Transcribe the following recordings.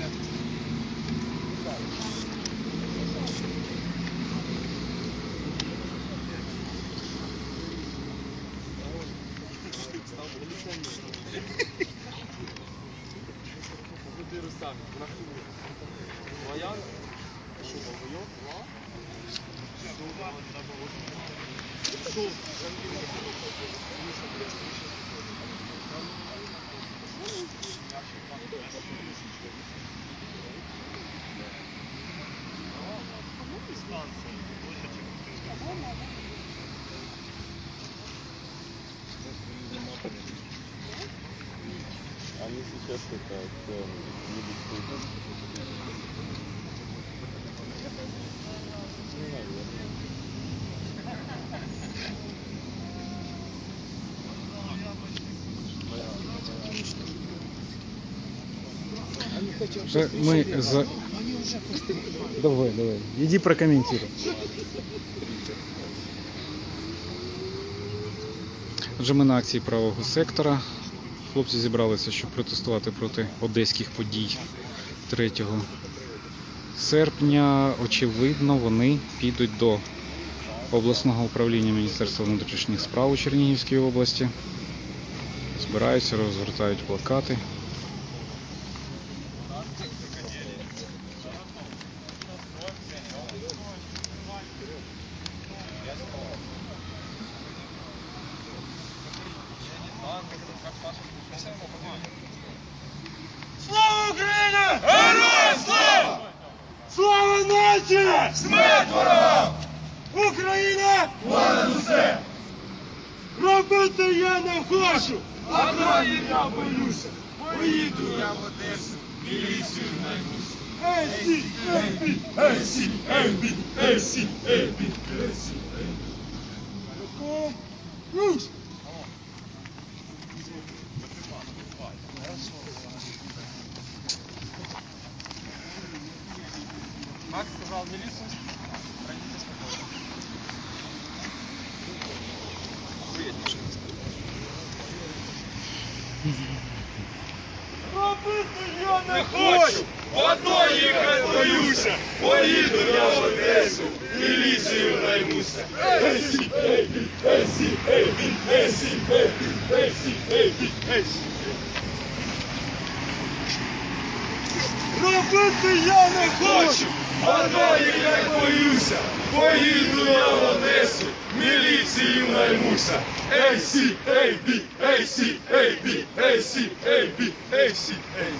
Они знаю, я Вже Ми за... Давай, давай. Иди прокомментируй. Отже, ми на акції правого сектора. Хлопці зібралися, щоб протестувати проти одеських подій 3 серпня. Очевидно, вони підуть до обласного управління Міністерства внутрішніх справ у Чернігівській області. Збираються, розгортають плакати. Слава Україні! Героям слава! Слава нації! Смерть ворогам! Україна! Понад усе! Робити я не хочу! Одної я боюся! Поїду я в Одесу, міліцію наймуся! Ей, сі, ей, бі, ей, сі, ей, бі, ей! Макс сказал милицию, пройдите спокойно. Робити я не хочу! Одно їхать! Поїду я в Одесу, міліцію наймуся! Ей, сі, ей, бі, ей, сі, ей, бі, ей, сі, ей, бі, ей, сі, ей, бі, ей, сі. Робити я не хочу! Одно їхать боюся! Поїду я в Одесу, міліцію наймуся! Ей, сі, ей, бі, ей, сі, ей, бі, ей, сі, ей, бі, ей, сі, ей.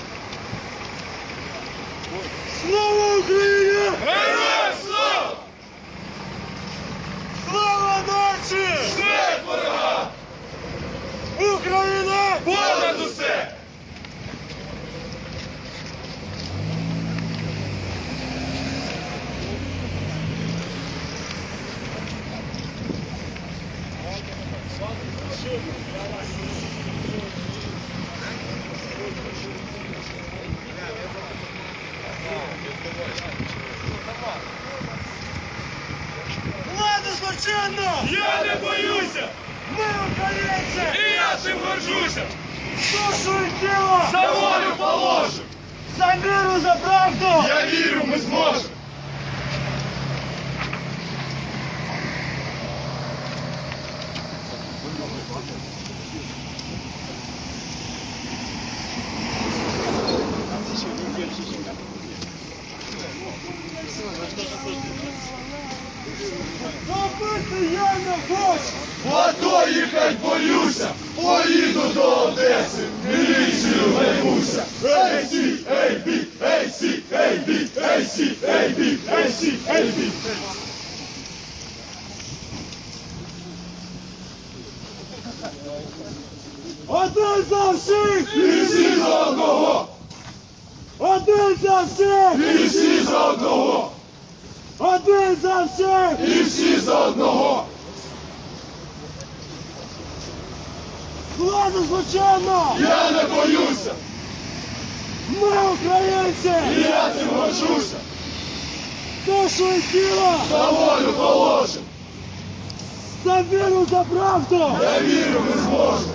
Слава Україні! Героям слава! Слава нації! Смерть ворога! Україна! Понад усе! Влада злочинна! Я не боюся! Ми українці! І я цим горжуся! Душу і тіло! За волю положу! За віру, за правду! Я вірю, ми зможемо! Робити я не хочу! Ото їхать боюся! Поїду до Одеси, міліцію наймуся! Ей, сі, ей, бі, ей, сі, ей, бі, ей, сі, ей, ей, бі. Один за всіх! І всі за одного! Один за всіх! І всі за одного! Один за всіх! І всі за одного! Влада злочинна! Я не боюся! Ми українці! І я цим горжуся! І тіло! За волю положим! За віру, за правду! Я вірю, мы зможемо!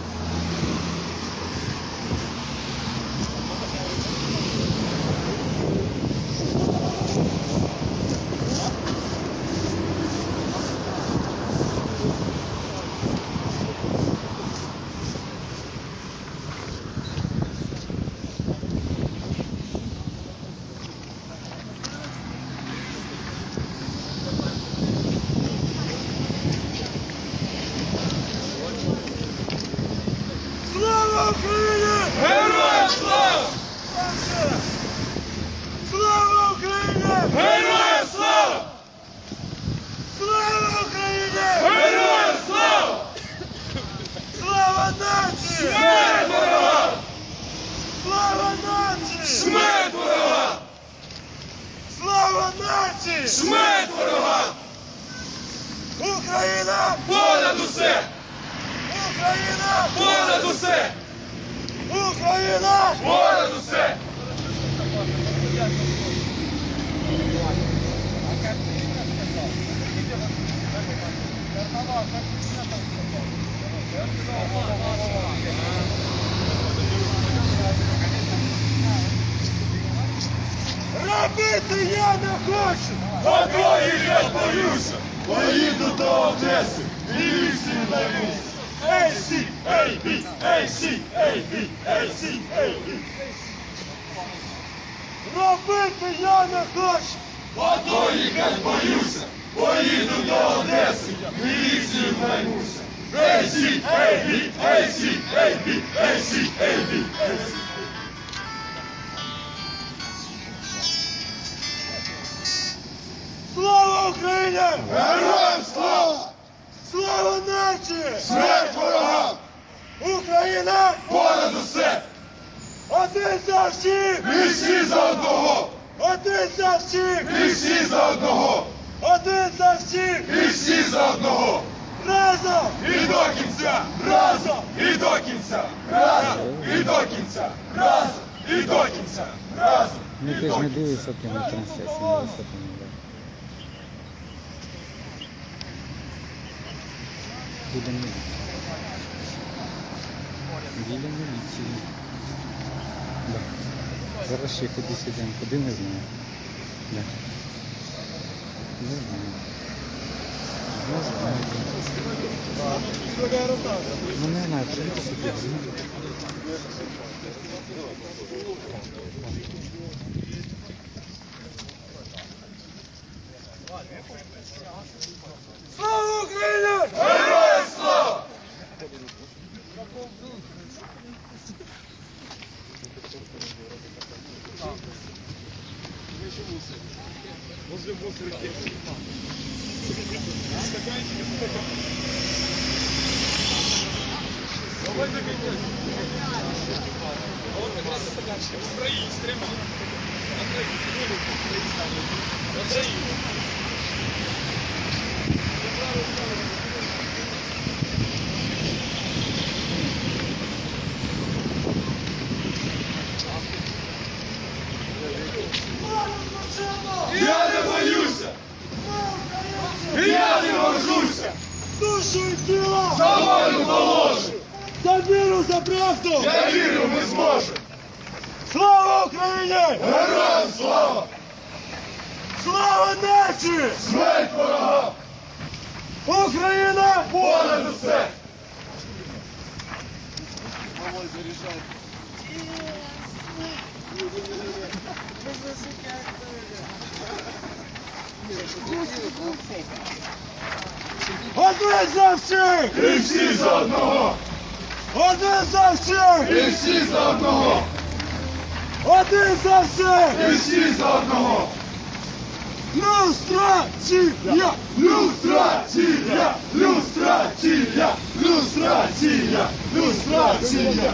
Нації! Смерть ворогам! Україна! Понад усе! Один за всіх! Ми всі за одного! Один за всіх! Ми всі за одного! Один за всіх! Ми всі за одного! Разом! І до кінця! Разом! І до кінця! Разом! І до кінця! Разом! І до кінця! Разом! Ну ти ж не дивишся прямо не високо не Біля міліції. Да. Зараз ще кудись ідемо, куди не знаю. Да. Не знаю. Не знаю. Ну не знаю, прийти сюди. Слава Україні! Героям слава! Я не боюся! Я не горжуся! Душу і тіло! За волю положу! За віру, за правду! Я вірю, ми зможемо! Слава Україні! Героям слава! Слава нації! Смерть ворогам! Україна! Понад усе! Один за всіх! І всі за одного! Один за всіх! І всі за одного! Один за всіх! І всі за одного! Люстрація! Люстрація! Люстрація! Люстрація! Люстрація!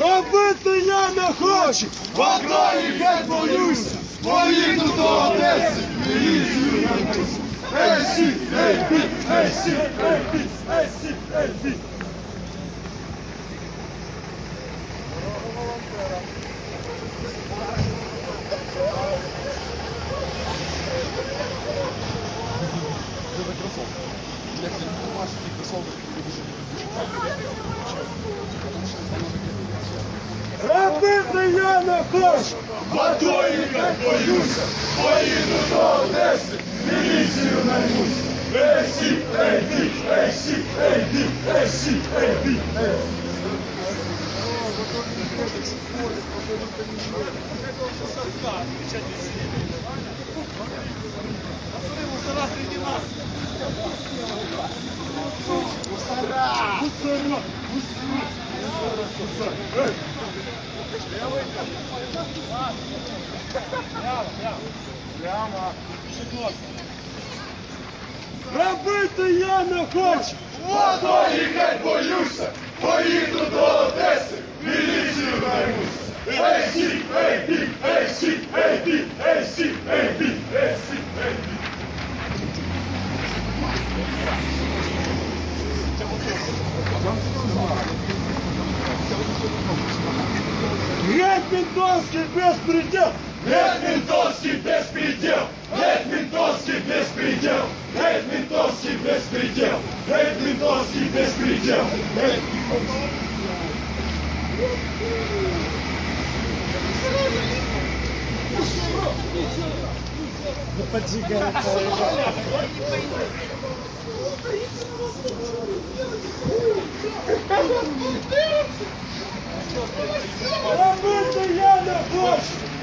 Робити я не хочу, Баграю я боюся, поїду до Одеси, міліцію наймуся. Ей, сі, ей, бі, ей, сі, ей, бі, ей, сі, ей, бі. Робити я не хочу, Батої я боюся, поїду до Одеси, міліцію наймуся. Робити я не хочу! Водою хай боюся, поїду до Одеси, міліцію наймуся. Ей, сі, ей, бі, ей, сі, ей, бі, ей, сі, ей, бі, ей, сі, ей, бі. Геть ментовський безпредел! Геть ментовський безпредел! Геть ментовський безпредел! Геть ментовський безпредел! Геть ментовський безпредел! Геть Робити я не хочу!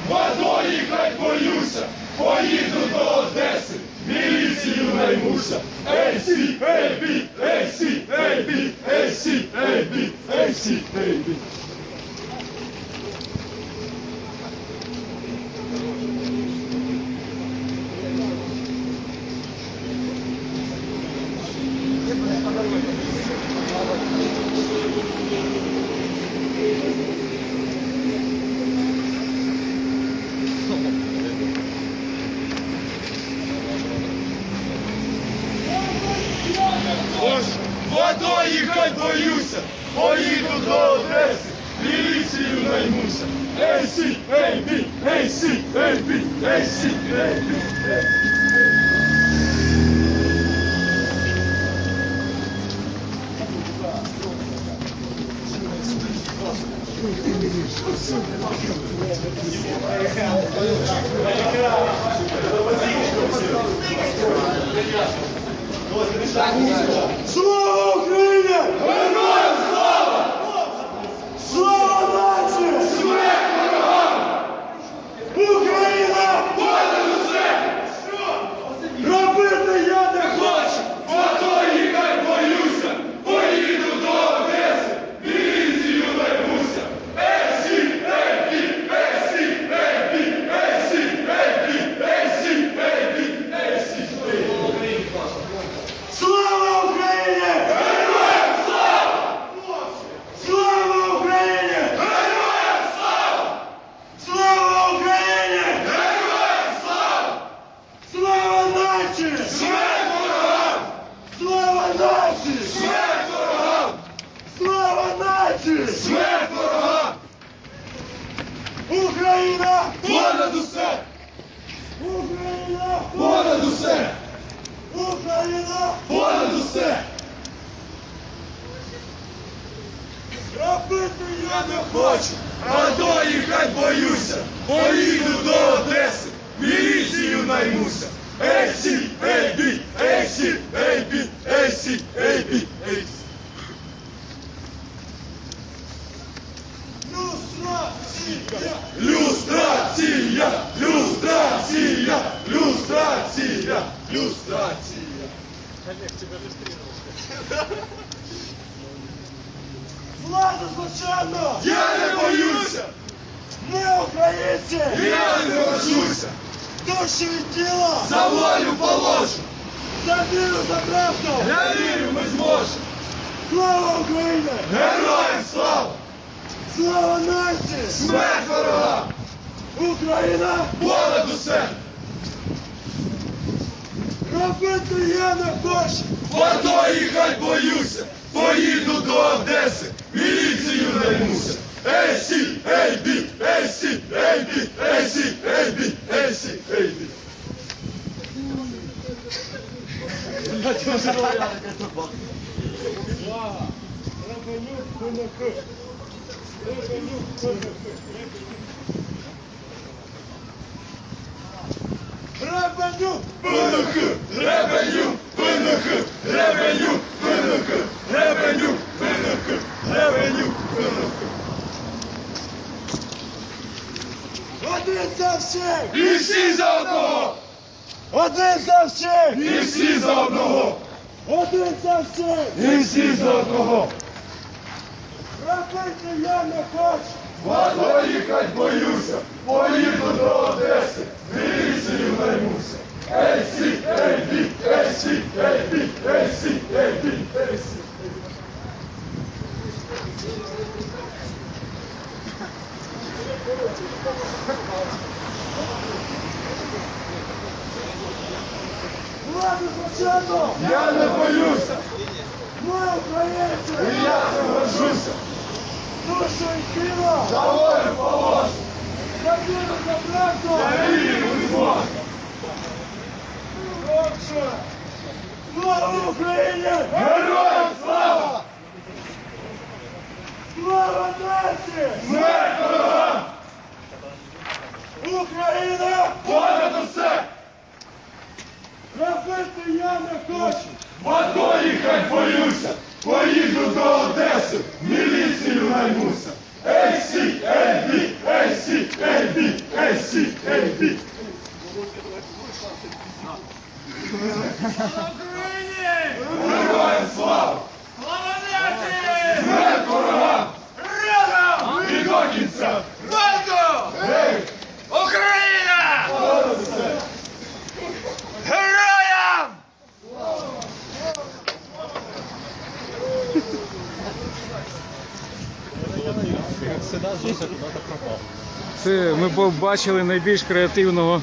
Водою хай боюся, поїду до Одеси, міліцію наймуся. Ей, сі, ей, бі, ей, сі, ей, бі, ей, сі, ей, бі, ей, сі, ей, бі. Ось водою хай боюся, поїду до Одеси, міліцію наймуся. Ей, сі, ей, бі, ей, сі, ей, бі, ей, сі, ей, бі, ей. Слава Україні! Героям слава! Слава нації! Смерть ворогам! Україна! Понад усе! Робити я не хочу! Хочу! Водою хай боюся, поїду до Одеси, міліцію наймуся. Ей, сі, ей, бі, ей, сі, ей, бі, ей, сі, ей, бі, ей, сі, ей, бі, ей, сі, ей, бі. Слава Україні! Героям слава! Слава Україні! Героям слава! Слава Україні! Героям слава! Слава нації! Смерть ворогам! Слава нації! Смерть ворогам! Слава нації! Смерть ворогам! Україна! Понад усе! Україна! Понад усе! Україна! Понад усе! Робити я не Хочу, водою хай боюся, поїду до Одеси, міліцію наймуся. Ей, сі, ей, бі, ей, сі, ей, бі, ей, сі, ей, бі, ей, сі. Люстрація! Люстрація! Люстрація! Люстрація! Люстрація! Влада злочинна! Я не боюся! Ми українці! Я не боюся! Душі від тіла! За волю положу! За віру, за правду! Я вірю, ми зможемо! Слава Україні! Героям слава! Слава нації! Смерть ворогам! Україна! Понад усе! Робити я не хочу! Водою хай боюся, поїду до Одеси, міліцію наймуся. Ей, сі, ей, бі, ей, сі, ей, бі, ей, сі, ей, бі, ей, сі, ей, бі. Конохи! Рабанюк Конохи! Ребеню, ВНХ, Гребенюк, Один за всіх! І всі за одного! Один за всіх! І всі за одного! Один за всіх! І всі за одного! Робити я не хочу! Вано їхать боюся, поїду до Одеси, міліцію наймуся. Ей сі, ей бі, ей сі, ей бі, ей сі, ей бі, ей сі. Владу Злоченко! Я не боюся, Ми українці! і я не горжуся. Душу і тіло! За волю положу, За віру, за правду! за віру. Отче! Слава Україні! Героям слава! Слава нації! Смерть ворогам! Україна! Понад усе! Робити я не хочу! В АТО їхать боюся, поїду до Одеси, міліцію наймуся. Ей сі, ей бі, ей сі, ей бі, ей сі, ей бі. Героям слава! Смерть ворогам! І до кінця! Ей! Україна! Понад усе! Героям! Всегда. Це ми побачили найбільш креативного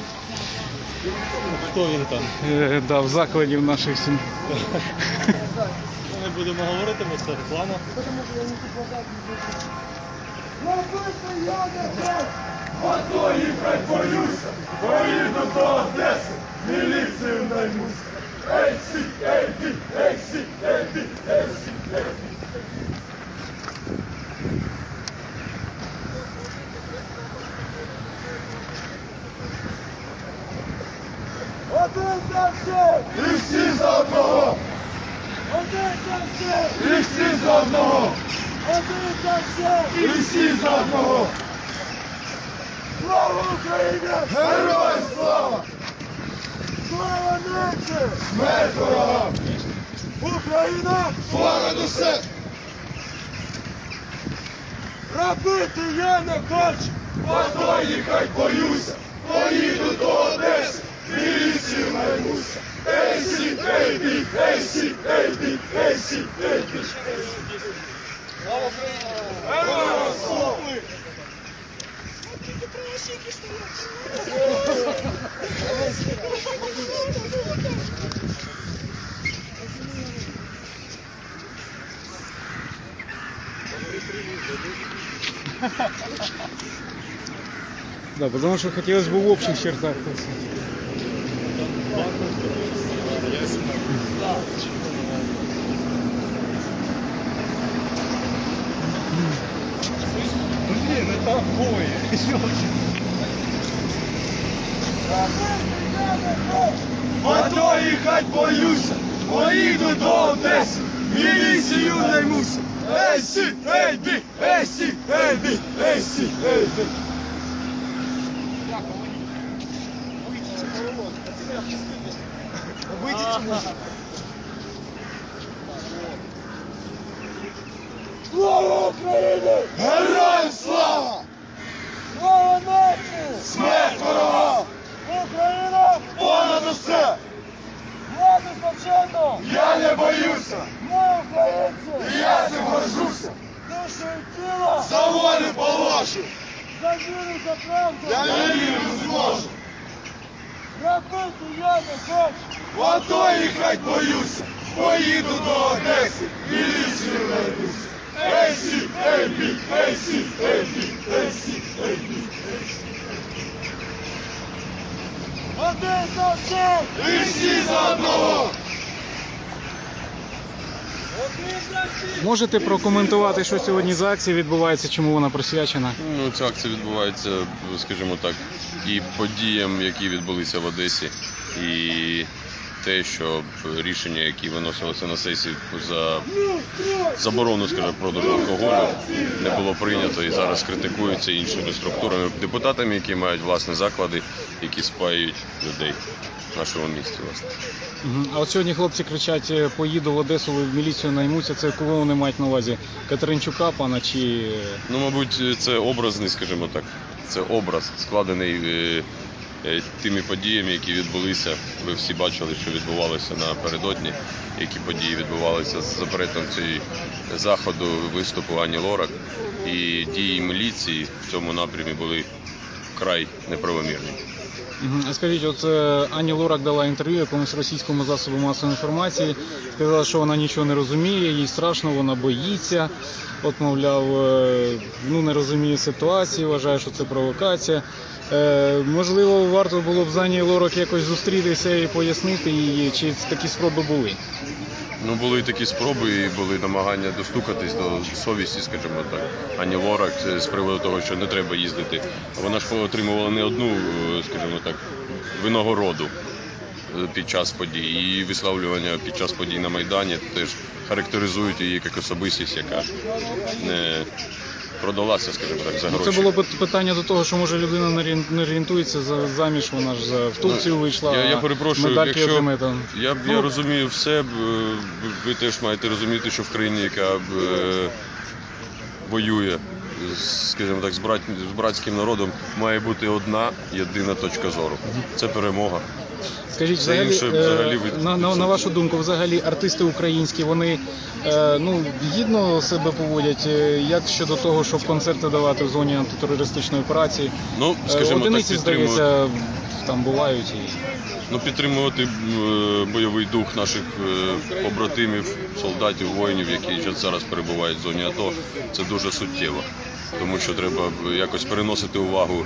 Хто він там? е, да, в закладів наших сім. Ми будемо говорити, бо це реклама. АТО їхать боюся, поїду до Одеси, міліцію наймуся. Ей сі, ей бі, ей сі, ей бі, ей сі, ей бі. Один за всіх! І всі за одного! Один за всіх! І всі за одного! Один за всіх! І всі за одного! Слава Україні! Героям слава! Слава нації! Смерть ворогам! Україна! Понад усе! Робити я не хочу! В АТО їхать боюся! Поїду до Одеси! Міліцію наймуся! Ей сі, ей бі, ей сі, ей бі, ей сі, ей бі, ей сі. Героям слава! Да, потому что хотелось бы в общих чертах. Так сказать. Блін, це обоє. В АТО їхать боюся, поїду до Одеси, міліцію наймуся. Ей сі, ей бі, ей сі, ей бі, ей сі, ей бі. Слава Україні! Героям слава! Слава нації! Смерть ворогам! Україна! Понад усе! Владу Злоченко! Я не боюся! Ми українці! І я цим горжуся! Душу і тіло! За волю положу! За віру, за правду! Я вірю зможу! Робити я не хочу! В АТО їхать боюся! Поїду до Одеси, міліцію наймуся! Ей сі, ей бі, ей сі, ей бі, ей сі, ей бі, ей сі. Один за всіх! І всі за одного! Можете прокоментувати, що сьогодні за акція відбувається, чому вона присвячена? Ну, ця акція відбувається, скажімо так, і подіям, які відбулися в Одесі, і те, що рішення, які виносилися на сесії за заборону, скажімо, продажу алкоголю, не було прийнято і зараз критикуються іншими структурами, депутатами, які мають власні заклади, які спаюють людей в нашому місті. Власне. А от сьогодні хлопці кричать, е, поїду в Одесу, в міліцію наймуться. Це кого вони мають на увазі? Катеринчука, пана чи. Ну, мабуть, це образний, скажімо так, це образ, складений е, е, тими подіями, які відбулися. Ви всі бачили, що відбувалося напередодні, які події відбувалися з запретом цієї заходу виступу Ані Лорак. І дії міліції в цьому напрямі були вкрай неправомірні. Скажіть, от е, Ані Лорак дала інтерв'ю якомусь російському засобу масової інформації. Сказала, що вона нічого не розуміє, їй страшно, вона боїться. От, мовляв, е, ну не розуміє ситуації, вважає, що це провокація. Е, можливо, варто було б з Ані Лорак якось зустрітися і пояснити її, чи такі спроби були. Ну, були і такі спроби, і були намагання достукатись до совісті, скажімо так. Ані е, з приводу того, що не треба їздити. Вона ж отримувала не одну, е, скажімо так, винагороду е, під час подій. І висловлювання під час подій на Майдані теж характеризують її як особистість, яка не продалася, скажімо так, за Ну, гроші. це було б питання до того, що може людина не орієнтується за заміж, вона ж за в Турцію вийшла. Ну, Я, я перепрошую, медальки якщо там. я, я Ну, розумію все, ви теж маєте розуміти, що в країні, яка б, е, воює, скажімо так, з, брат, з братським народом, має бути одна єдина точка зору. Це перемога. Скажіть, Це взагалі, інше, е, взагалі, від- на, на, на вашу думку, взагалі артисти українські, вони е, ну, гідно себе поводять, Е, як щодо того, щоб концерти давати в зоні антитерористичної операції? Ну, Е, скажімо так, Одиниці, підтримувати, здається, там бувають. І... ну, підтримувати е, бойовий дух наших е, побратимів, солдатів, воїнів, які зараз перебувають в зоні АТО, це дуже суттєво. Тому що треба якось переносити увагу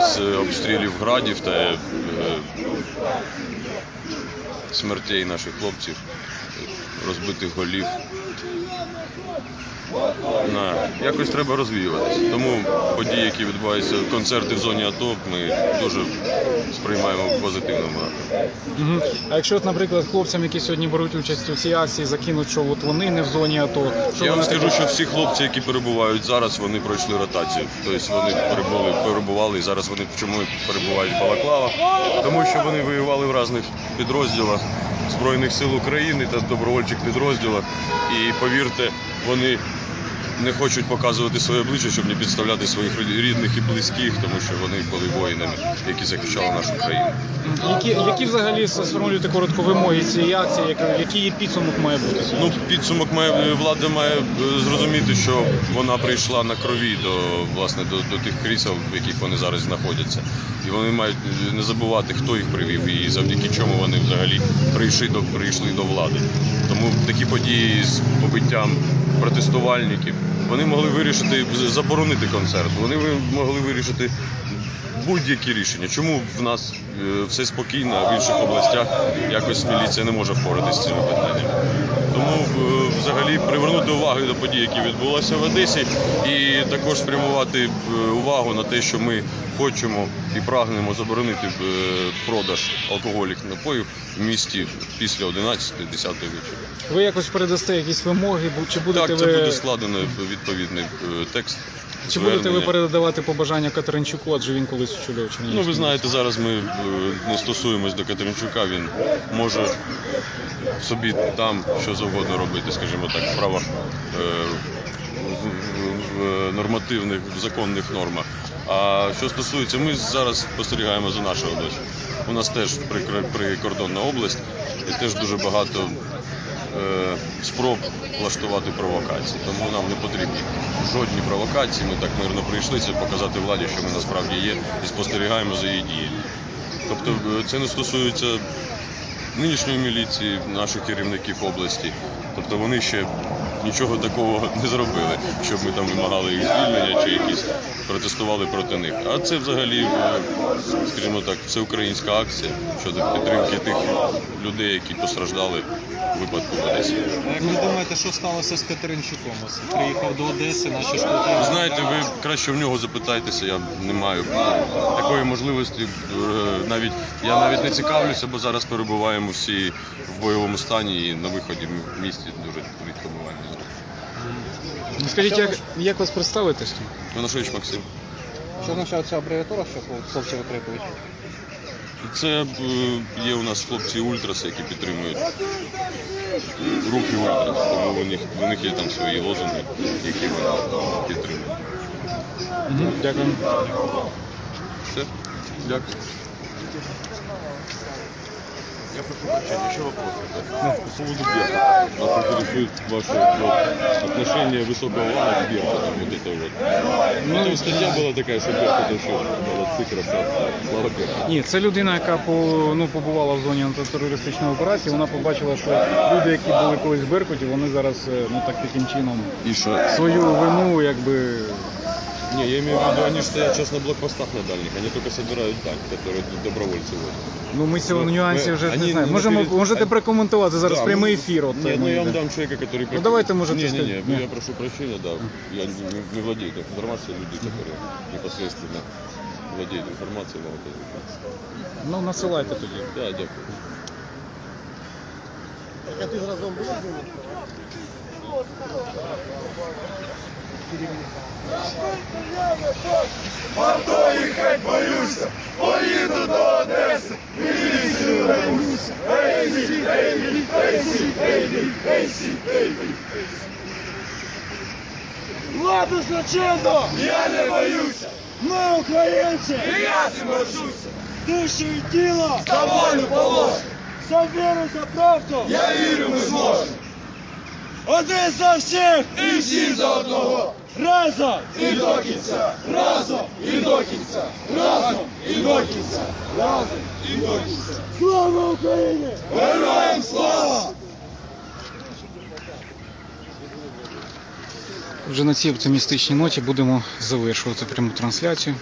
з обстрілів градів та е, смертей наших хлопців, розбитих голів. На, якось треба розвіюватися. Тому події, які відбуваються, концерти в зоні АТО, ми дуже сприймаємо в позитивному напрямку. Мгм. А якщо, от, наприклад, хлопцям, які сьогодні беруть участь у цій акції, закинуть, що от вони не в зоні АТО, що Я вам вони скажу, що всі хлопці, які перебувають зараз, вони пройшли ротацію. Тобто вони перебули, перебували і зараз вони чому перебувають в Балаклавах? Тому що вони воювали в різних підрозділах Збройних сил України та добровольчих підрозділах. І повірте, вони не хочуть показувати своє обличчя, щоб не підставляти своїх рідних і близьких, тому що вони були воїнами, які захищали нашу країну. які, які взагалі сформулюєте коротко вимоги цієї акції, який її підсумок має бути? Ну, підсумок має влада має е, зрозуміти, що вона прийшла на крові до власне до, до тих крісел, в яких вони зараз знаходяться. І вони мають е, не забувати, хто їх привів і завдяки чому вони взагалі прийшли до прийшли до влади. Тому такі події з побиттям протестувальників вони могли вирішити заборонити концерт. Вони могли вирішити будь-які рішення. Чому в нас е, все спокійно, а в інших областях якось міліція не може впоратися з цими питаннями. Тому е, взагалі привернути увагу до подій, які відбулися в Одесі, і також спрямувати е, увагу на те, що ми хочемо і прагнемо заборонити продаж алкогольних напоїв в місті після 11-10 вечора. Ви якось передасте якісь вимоги, чи будете Так, це ви буде складено відповідний текст. чи будете ви передавати побажання Катеринчуку, адже він колись очолював Ну, ви знаєте, зараз ми е, не стосуємось до Катеринчука. Він може собі там що завгодно робити, скажімо так, в справах е, в, нормативних, в законних нормах. А що стосується, ми зараз спостерігаємо за нашою областю. У нас теж прикордонна область і теж дуже багато спроб влаштувати провокації. Тому нам не потрібні жодні провокації. Ми так мирно прийшли це показати владі, що ми насправді є, і спостерігаємо за її діями. Тобто е, це не стосується нинішньої міліції, наших керівників області. Тобто вони ще нічого такого не зробили, щоб ми там вимагали їх звільнення чи протестували проти них. А це взагалі, е, скажімо так, це українська акція щодо підтримки тих людей, які постраждали у випадку в Одесі. А як ви думаєте, що сталося з Катеринчуком? Ось Приїхав до Одеси, наші Ви знаєте, ви краще в нього запитайтеся, я не маю такої можливості. Е, Навіть я навіть не цікавлюся, бо зараз перебуваємо всі в бойовому стані і на виході в місті дуже рідко буваємо. Ну, Скажіть, як, як вас представитись? Коношевич Максим. Що означає ця абревіатура, що хлопці викрикують? Це е, є у нас хлопці ультраси, які підтримують е, рухи ультрас, тому у них, у них є там свої лозунги, які вони підтримують. Дякую. Все, дякую. Я прошу прощения, еще вопрос. Да? По поводу Берта. Нас интересует ваше вот, отношение высокого лана к Берту. Вот это вот. Ну, там статья была такая, что Берт это еще молодцы, красавцы. Слава Берту. Ні, це людина, яка по, ну, побувала в зоні антитерористичної операції. Вона побачила, що люди, які були колись в Беркуті, вони зараз е, ну так таким чином И что? свою вину якби. Не, я имею в виду, они стоят сейчас на блокпостах на дальних, они только собирают танк, который добровольцы возят. Ну ми цього Ну, нюансів ви- вже вони не знаємо. не Можемо наперед- можете прокоментувати зараз Да, прямий ну, ефір. От, Не, е, ну ми я вам йде. дам человека, который... Ну, давайте, может, Не, не, сказать, не, ну. я прошу прощения, да. Я не, не- не владею этой информацией, люди, которые непосредственно владеют информацией на вот это. Ну насилайте тоді. Да, дякую. Авто їхать боюся, поїду до Одеси, міліцію наймуся. Ейсі, ейсі, ейсі, ейсі, ейсі, ейсі. Владу злочинно! Я не боюся! Ми українці! І я не боюся! Душу і тіло! За волю положу! За віру, за правду! Я вірю, ми зможемо! Один за всіх! І всі за одного! Разом! І до кінця! Разом! І до кінця! Разом! І до кінця! Разом! І до кінця! Слава Україні! Героям слава! Вже на цій оптимістичній ноті будемо завершувати пряму трансляцію.